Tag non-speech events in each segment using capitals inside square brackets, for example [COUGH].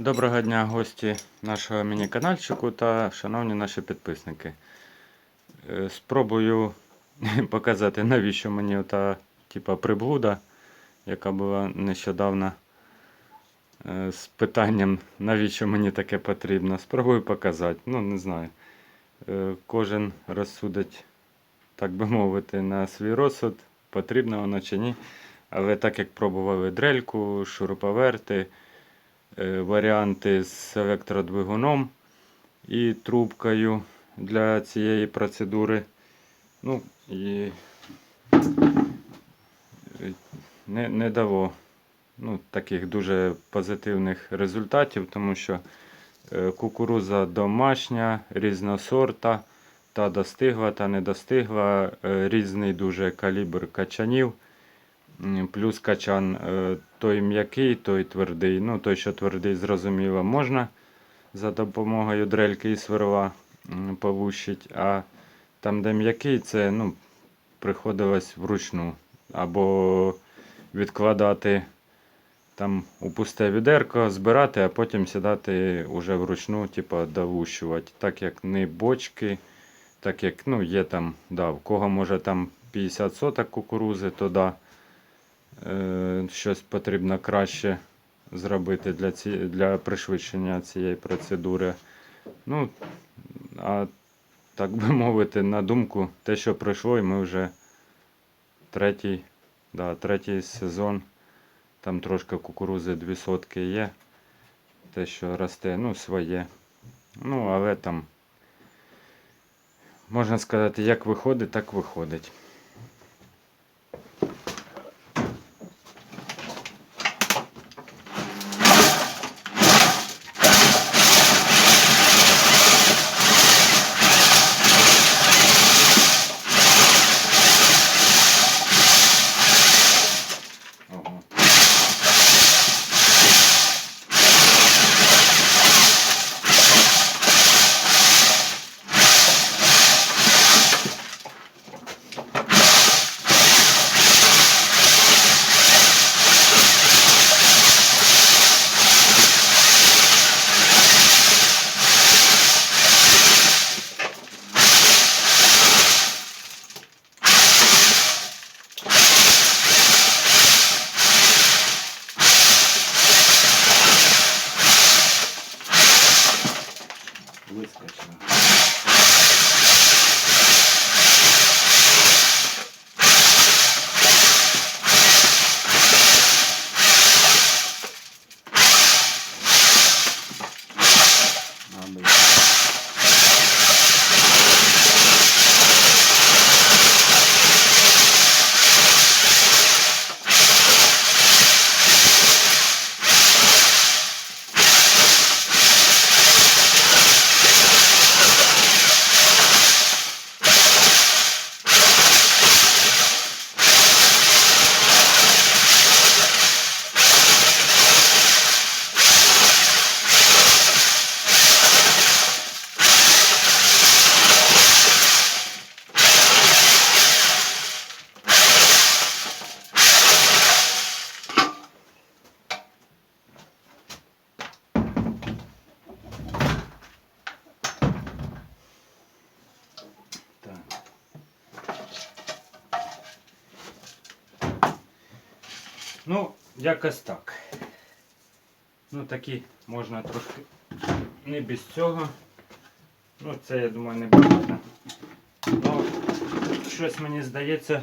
Доброго дня, гості нашого міні-канальчику та шановні наші підписники. Е, Спробую [LAUGHS] показати, навіщо мені ота типа приблуда, яка була нещодавно е, з питанням, навіщо мені таке потрібно. Спробую показати. Ну, не знаю. Е, Кожен розсудить, так би мовити, на свій розсуд, потрібно воно чи ні. Але так як пробували дрельку, шуруповерти, варіанти з електродвигуном і трубкою для цієї процедури. Ну, і е, не, не дало ну, таких дуже позитивних результатів, тому що е, кукуруза домашня, різносорта, та достигла, та не достигла, е, різний дуже калібр качанів. Плюс качан е, той м'який, той твердий. Ну, той, що твердий, зрозуміло, можна за допомогою дрельки і сверла повущить. А там, де м'який, це ну, приходилось вручну. Або відкладати там у пусте відерко, збирати, а потім сідати уже вручну, типу, довущувати. Так як не бочки, так як ну, є там, да, в кого може там 50 соток кукурузи, то да щось потрібно краще зробити для, ці, для пришвидшення цієї процедури. Ну, а так би [LAUGHS] мовити, на думку, те, що пройшло, і ми вже третій, да, третій сезон. Там трошки кукурузи дві сотки є. Те, що росте, ну, своє. Ну, але там, можна сказати, як виходить, так виходить. Ну, якось так. Ну, такі можна трошки не без цього. Ну, це, я думаю, не багато. Ну, щось мені здається.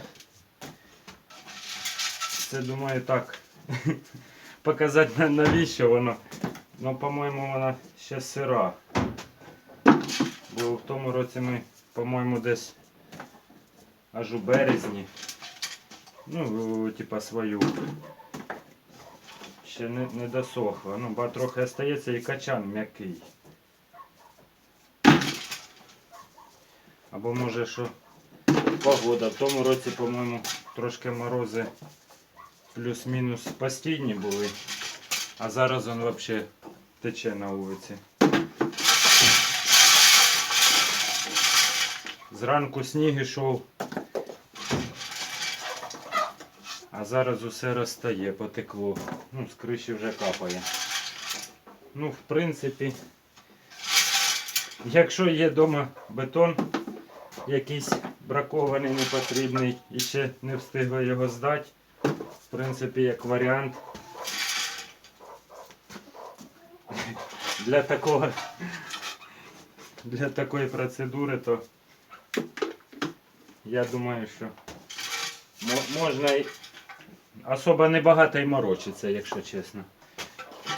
Це думаю так. [LAUGHS] Показати навіщо воно. Ну, по-моєму, вона ще сира. Бо в тому році ми, по-моєму, десь аж у березні. Ну, типа свою. Ще не, не досохла. Ну, ба трохи остається і качан м'який. Або може що погода. В тому році, по-моєму, трошки морози плюс-мінус постійні були. А зараз він взагалі тече на вулиці. Зранку сніг ішов. А зараз усе розтає, потекло. Ну, з криші вже капає. Ну, в принципі, якщо є вдома бетон якийсь бракований, непотрібний і ще не встигли його здати, в принципі, як варіант. Для такого для такої процедури, то я думаю, що можна і особо небагато і морочиться, якщо чесно.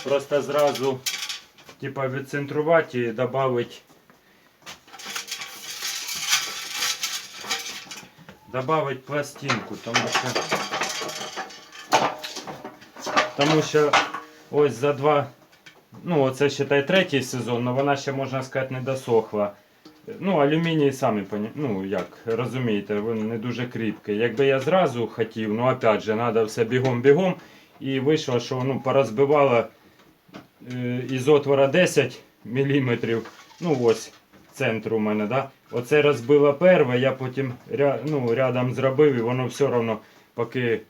Просто зразу типа відцентрувати і додати добавить пластинку, тому що тому що ось за два ну оце считай третій сезон, але вона ще можна сказати не досохла. Ну, алюміній самі ну як розумієте, він не дуже кріпкий. Якби я зразу хотів, ну опять же, треба все бігом-бігом. І вийшло, що ну, порозбивало е, із отвора 10 мм. Ну ось центр у мене, да? Оце розбило перве, я потім ря... ну, рядом зробив і воно все одно, поки,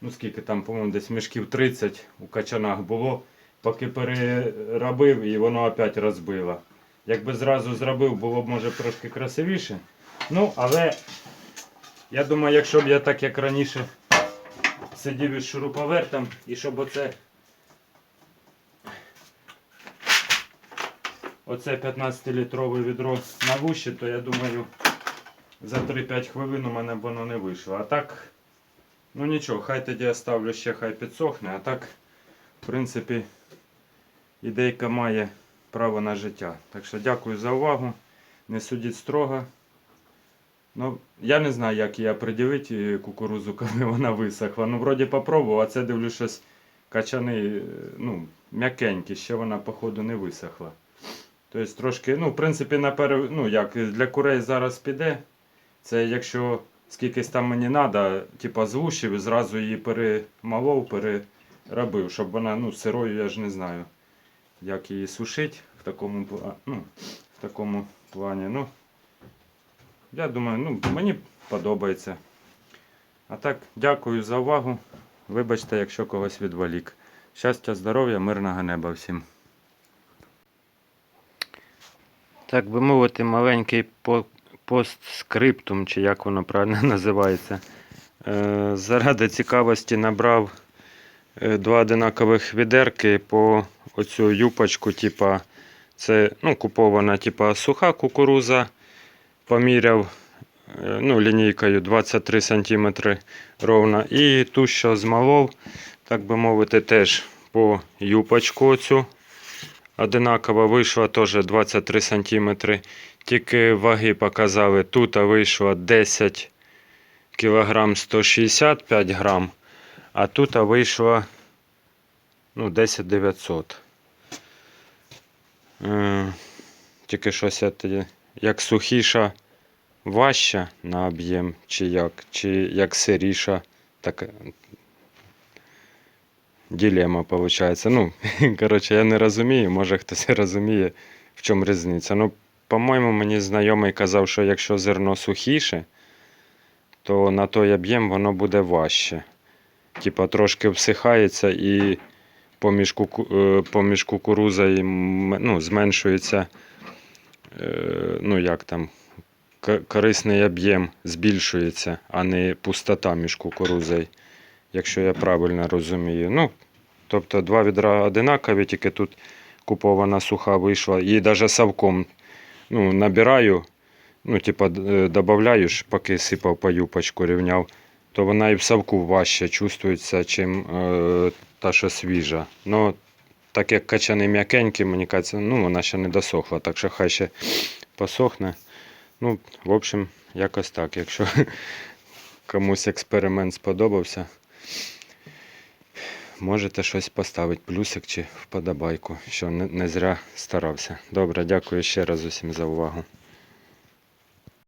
ну скільки там, по-моєму, десь мішків 30 у качанах було, поки переробив і воно опять розбило. Якби зразу зробив, було б може трошки красивіше. Ну, але я думаю, якщо б я так як раніше сидів із шуруповертом і щоб оце оце 15-літрове відро на вуші, то я думаю за 3-5 хвилин у мене б воно не вийшло. А так, ну нічого, хай тоді я ставлю ще хай підсохне, а так, в принципі, ідейка має право на життя. Так що дякую за увагу. Не судіть строго. Ну, я не знаю, як її приділити кукурузу, [LAUGHS] коли вона висохла. Ну, вроді попробував, а це дивлюсь щось качани, е, ну, м'якенькі, ще вона, походу, не висохла. Тобто трошки, ну, в принципі, на пере... ну, як для курей зараз піде. Це якщо скількись там мені треба, типа звушив і зразу її перемолов, переробив, щоб вона, ну, сирою я ж не знаю як її сушити в такому, ну, в такому плані. Ну, я думаю, ну, мені подобається. А так, дякую за увагу. Вибачте, якщо когось відволік. Щастя, здоров'я, мирного неба всім. Так би мовити, маленький постскриптум, чи як воно правильно [LAUGHS] називається. Е, заради цікавості набрав е, два одинакових відерки по оцю юпочку, типа, це ну, купована типа, суха кукуруза. Поміряв е, ну, лінійкою 23 см ровно. І ту, що змолов, так би мовити, теж по юпочку оцю. Одинаково вийшло теж 23 см. Тільки ваги показали. Тут вийшло 10 кг 165 грам, а тут вийшло ну, 10 900. Е, тільки щось як сухіша важча на об'єм, чи як, чи як сиріша, так дилема виходить. Ну, [LAUGHS] коротше, я не розумію, може хтось розуміє, в чому різниця. Ну, по-моєму, мені знайомий казав, що якщо зерно сухіше, то на той об'єм воно буде важче. Типа трошки всихається і поміж, е, поміж кукурузою м- ну, зменшується е, ну, як там, корисний об'єм збільшується, а не пустота між кукурузою, якщо я правильно розумію. Ну, тобто два відра одинакові, тільки тут купована суха вийшла. І навіть совком ну, набираю, ну, типа, додаю, поки сипав по юпочку, рівняв, то вона і в совку важче чувствується, чим е, та, що свіжа. Ну, так як качани м'якенькі, мені кажеться, ну, вона ще не досохла, так що хай ще посохне. Ну, в общем, якось так. Якщо [LAUGHS] комусь експеримент сподобався, можете щось поставити, плюсик чи вподобайку, що не, не зря старався. Добре, дякую ще раз усім за увагу.